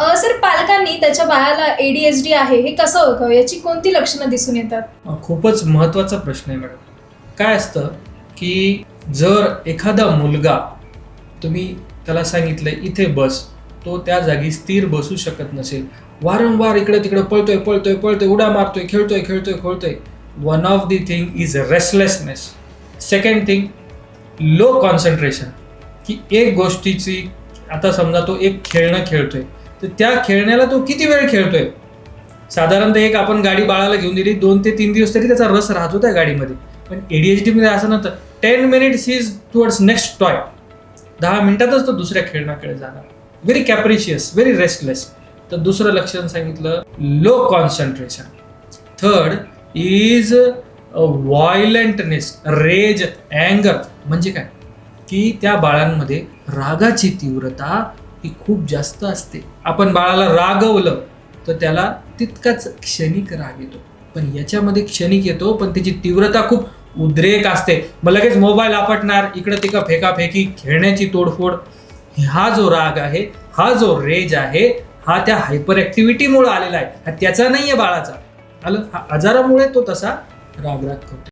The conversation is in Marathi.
सर पालकांनी त्याच्या बाळाला एडीएचडी आहे हे कसं ओळखावं? याची कोणती लक्षणं दिसून येतात? खूपच महत्त्वाचा प्रश्न आहे मॅडम. काय असतं की जर एखादा मुलगा तुम्ही त्याला सांगितलं इथे बस तो त्या जागी स्थिर बसू शकत नसेल. वारंवार इकडे तिकडे पळतोय पळतोय पळतोय उड्या मारतोय खेळतोय खेळतोय खेळतोय. One of the thing is restlessness second thing low concentration की एक गोष्टीची आता समजा तो एक खेळणं खेळतोय. तर त्या खेळण्याला तो किती वेळ खेळतोय? साधारणतः एक आपण गाडी बाळाला घेऊन दिली दोन ते तीन दिवस तरी त्याचा रस राहतो त्या गाडीमध्ये. पण एडीएचडीमध्ये असं नव्हतं. Ten minutes is towards next toy दहा मिनिटातच तो दुसऱ्या खेळण्याकडे जाणार. व्हेरी कॅप्रिशियस व्हेरी रेस्टलेस तर दुसरं लक्षण सांगितलं low concentration third is violentness rage अँगर म्हणजे काय? की त्या बाळांमध्ये रागाची तीव्रता ही खूप जास्त असते. आपण बाळाला रागवलं तर त्याला तितकाच क्षणिक राग येतो. पण याच्यामध्ये क्षणिक येतो पण त्याची तीव्रता खूप उद्रेक असते. मग लगेच मोबाईल आपटणार इकडं तिकडं फेकाफेकी खेळण्याची तोडफोड. हा जो राग आहे हा जो रेज आहे हा त्या हायपर ॲक्टिव्हिटीमुळे आलेला आहे. हा त्याचा नाहीये बाळाचा. आलं? हा आजारामुळे तो तसा राग राग करतो.